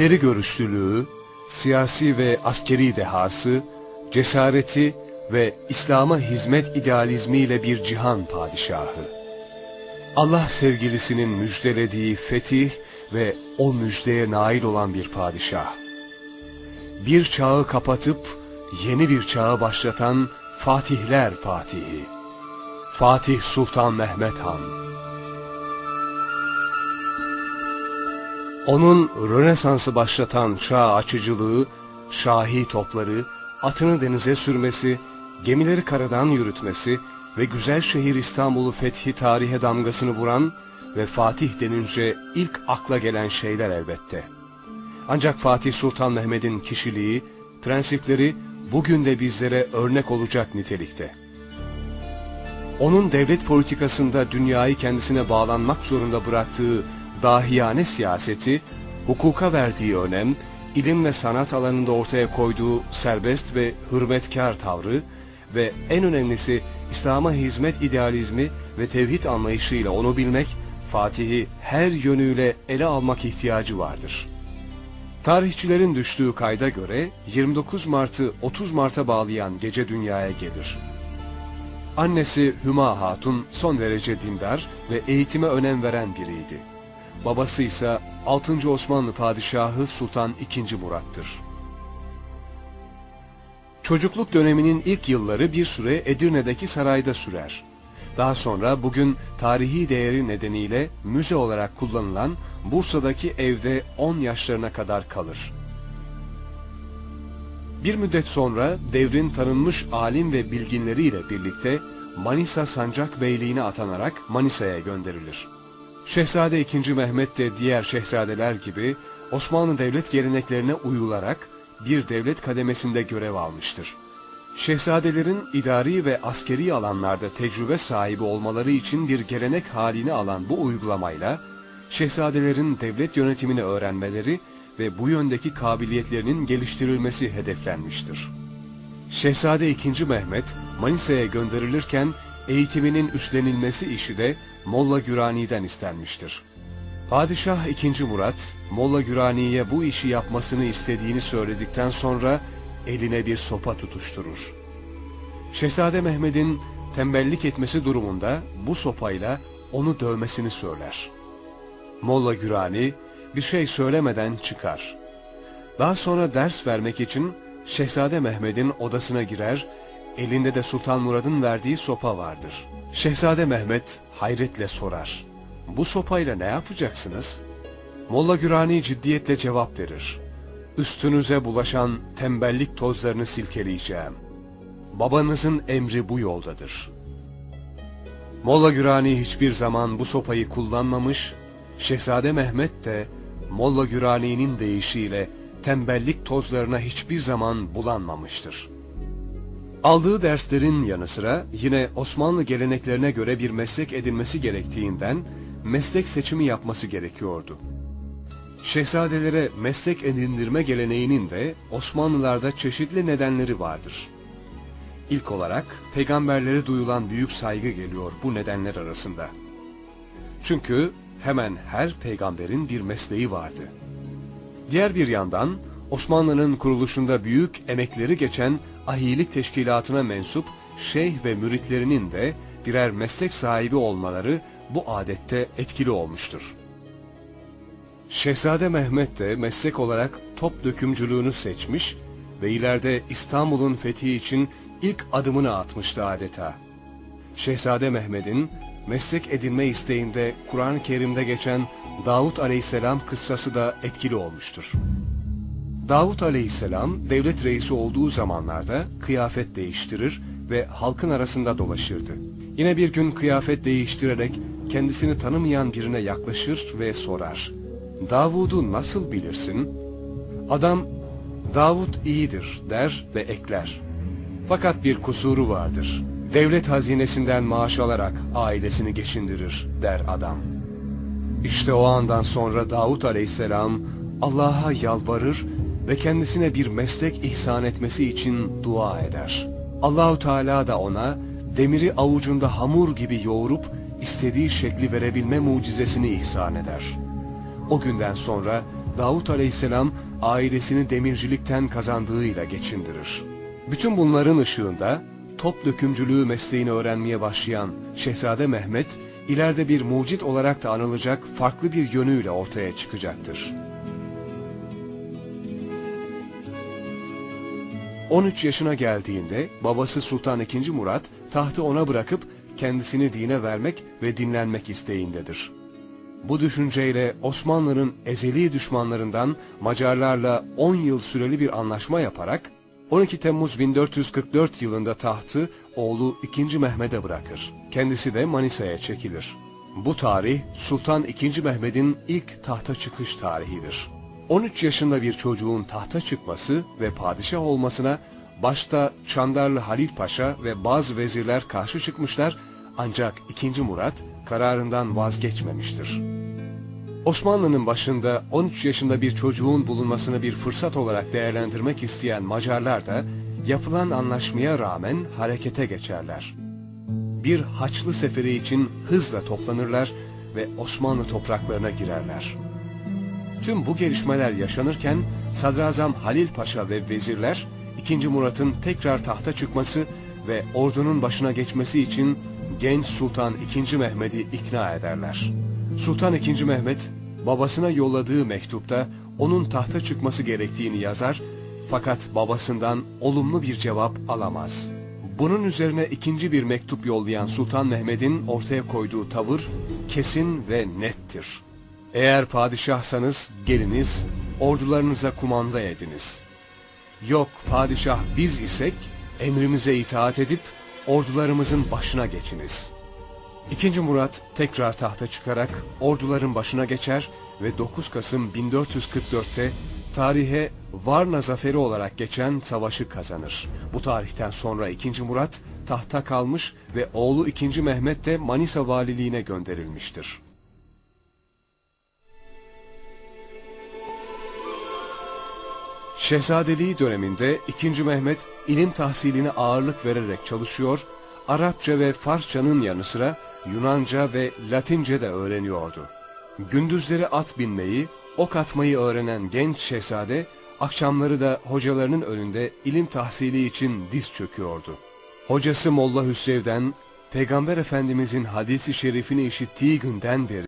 ileri görüşlülüğü, siyasi ve askeri dehası, cesareti ve İslam'a hizmet idealizmiyle bir cihan padişahı. Allah sevgilisinin müjdelediği fetih ve o müjdeye nail olan bir padişah. Bir çağı kapatıp yeni bir çağı başlatan Fatihler Fatihi. Fatih Sultan Mehmet Han. Onun Rönesans'ı başlatan çağ açıcılığı, şahi topları, atını denize sürmesi, gemileri karadan yürütmesi ve güzel şehir İstanbul'u fethi tarihe damgasını vuran ve Fatih denince ilk akla gelen şeyler elbette. Ancak Fatih Sultan Mehmet'in kişiliği, prensipleri bugün de bizlere örnek olacak nitelikte. Onun devlet politikasında dünyayı kendisine bağlanmak zorunda bıraktığı dahiyane siyaseti, hukuka verdiği önem, ilim ve sanat alanında ortaya koyduğu serbest ve hürmetkar tavrı ve en önemlisi İslam'a hizmet idealizmi ve tevhid anlayışıyla onu bilmek, Fatih'i her yönüyle ele almak ihtiyacı vardır. Tarihçilerin düştüğü kayda göre 29 Mart'ı 30 Mart'a bağlayan gece dünyaya gelir. Annesi Hüma Hatun son derece dindar ve eğitime önem veren biriydi. Babası ise 6. Osmanlı Padişahı Sultan II. Murat'tır. Çocukluk döneminin ilk yılları bir süre Edirne'deki sarayda sürer. Daha sonra bugün tarihi değeri nedeniyle müze olarak kullanılan Bursa'daki evde 10 yaşlarına kadar kalır. Bir müddet sonra devrin tanınmış alim ve bilginleriyle birlikte Manisa Sancak Beyliğine atanarak Manisa'ya gönderilir. Şehzade II. Mehmet de diğer şehzadeler gibi Osmanlı devlet geleneklerine uyularak bir devlet kademesinde görev almıştır. Şehzadelerin idari ve askeri alanlarda tecrübe sahibi olmaları için bir gelenek halini alan bu uygulamayla, şehzadelerin devlet yönetimini öğrenmeleri ve bu yöndeki kabiliyetlerinin geliştirilmesi hedeflenmiştir. Şehzade II. Mehmet, Manisa'ya gönderilirken eğitiminin üstlenilmesi işi de Molla Gürani'den istenmiştir. Padişah II. Murat, Molla Gürani'ye bu işi yapmasını istediğini söyledikten sonra eline bir sopa tutuşturur. Şehzade Mehmet'in tembellik etmesi durumunda bu sopayla onu dövmesini söyler. Molla Gürani bir şey söylemeden çıkar. Daha sonra ders vermek için Şehzade Mehmet'in odasına girer, elinde de Sultan Murad'ın verdiği sopa vardır. Şehzade Mehmet hayretle sorar. Bu sopayla ne yapacaksınız? Molla Gürani ciddiyetle cevap verir. Üstünüze bulaşan tembellik tozlarını silkeleyeceğim. Babanızın emri bu yoldadır. Molla Gürani hiçbir zaman bu sopayı kullanmamış, Şehzade Mehmet de Molla Gürani'nin deyişiyle tembellik tozlarına hiçbir zaman bulanmamıştır. Aldığı derslerin yanı sıra yine Osmanlı geleneklerine göre bir meslek edinmesi gerektiğinden meslek seçimi yapması gerekiyordu. Şehzadelere meslek edindirme geleneğinin de Osmanlılarda çeşitli nedenleri vardır. İlk olarak peygamberlere duyulan büyük saygı geliyor bu nedenler arasında. Çünkü hemen her peygamberin bir mesleği vardı. Diğer bir yandan Osmanlı'nın kuruluşunda büyük emekleri geçen ahilik teşkilatına mensup şeyh ve müritlerinin de birer meslek sahibi olmaları bu adette etkili olmuştur. Şehzade Mehmet de meslek olarak top dökümcülüğünü seçmiş ve ileride İstanbul'un fethi için ilk adımını atmıştı adeta. Şehzade Mehmet'in meslek edinme isteğinde Kur'an-ı Kerim'de geçen Davut Aleyhisselam kıssası da etkili olmuştur. Davut Aleyhisselam devlet reisi olduğu zamanlarda kıyafet değiştirir ve halkın arasında dolaşırdı. Yine bir gün kıyafet değiştirerek kendisini tanımayan birine yaklaşır ve sorar. Davud'u nasıl bilirsin? Adam, Davud iyidir der ve ekler. Fakat bir kusuru vardır. Devlet hazinesinden maaş alarak ailesini geçindirir der adam. İşte o andan sonra Davut aleyhisselam Allah'a yalvarır ve kendisine bir meslek ihsan etmesi için dua eder. Allahu Teala da ona demiri avucunda hamur gibi yoğurup istediği şekli verebilme mucizesini ihsan eder. O günden sonra Davut aleyhisselam ailesini demircilikten kazandığıyla geçindirir. Bütün bunların ışığında top dökümcülüğü mesleğini öğrenmeye başlayan Şehzade Mehmet, ileride bir mucit olarak da anılacak farklı bir yönüyle ortaya çıkacaktır. 13 yaşına geldiğinde babası Sultan II. Murat tahtı ona bırakıp kendisini dine vermek ve dinlenmek isteğindedir. Bu düşünceyle Osmanlı'nın ezeli düşmanlarından Macarlarla 10 yıl süreli bir anlaşma yaparak 12 Temmuz 1444 yılında tahtı oğlu 2. Mehmet'e bırakır. Kendisi de Manisa'ya çekilir. Bu tarih Sultan II. Mehmet'in ilk tahta çıkış tarihidir. 13 yaşında bir çocuğun tahta çıkması ve padişah olmasına başta Çandarlı Halil Paşa ve bazı vezirler karşı çıkmışlar ancak 2. Murat kararından vazgeçmemiştir. Osmanlı'nın başında 13 yaşında bir çocuğun bulunmasını bir fırsat olarak değerlendirmek isteyen Macarlar da yapılan anlaşmaya rağmen harekete geçerler. Bir Haçlı seferi için hızla toplanırlar ve Osmanlı topraklarına girerler. Tüm bu gelişmeler yaşanırken Sadrazam Halil Paşa ve vezirler 2. Murat'ın tekrar tahta çıkması ve ordunun başına geçmesi için genç Sultan II. Mehmet'i ikna ederler. Sultan II. Mehmet babasına yolladığı mektupta onun tahta çıkması gerektiğini yazar fakat babasından olumlu bir cevap alamaz. Bunun üzerine ikinci bir mektup yollayan Sultan Mehmet'in ortaya koyduğu tavır kesin ve nettir. Eğer padişahsanız geliniz, ordularınıza kumanda ediniz. Yok padişah biz isek, emrimize itaat edip ordularımızın başına geçiniz. İkinci Murat tekrar tahta çıkarak orduların başına geçer ve 9 Kasım 1444'te tarihe Varna Zaferi olarak geçen savaşı kazanır. Bu tarihten sonra 2. Murat tahta kalmış ve oğlu 2. Mehmet de Manisa valiliğine gönderilmiştir. Şehzadeliği döneminde 2. Mehmet ilim tahsiline ağırlık vererek çalışıyor, Arapça ve Farsçanın yanı sıra Yunanca ve Latince de öğreniyordu. Gündüzleri at binmeyi, ok atmayı öğrenen genç şehzade, akşamları da hocalarının önünde ilim tahsili için diz çöküyordu. Hocası Molla Hüsrev'den, Peygamber Efendimizin hadisi şerifini işittiği günden beri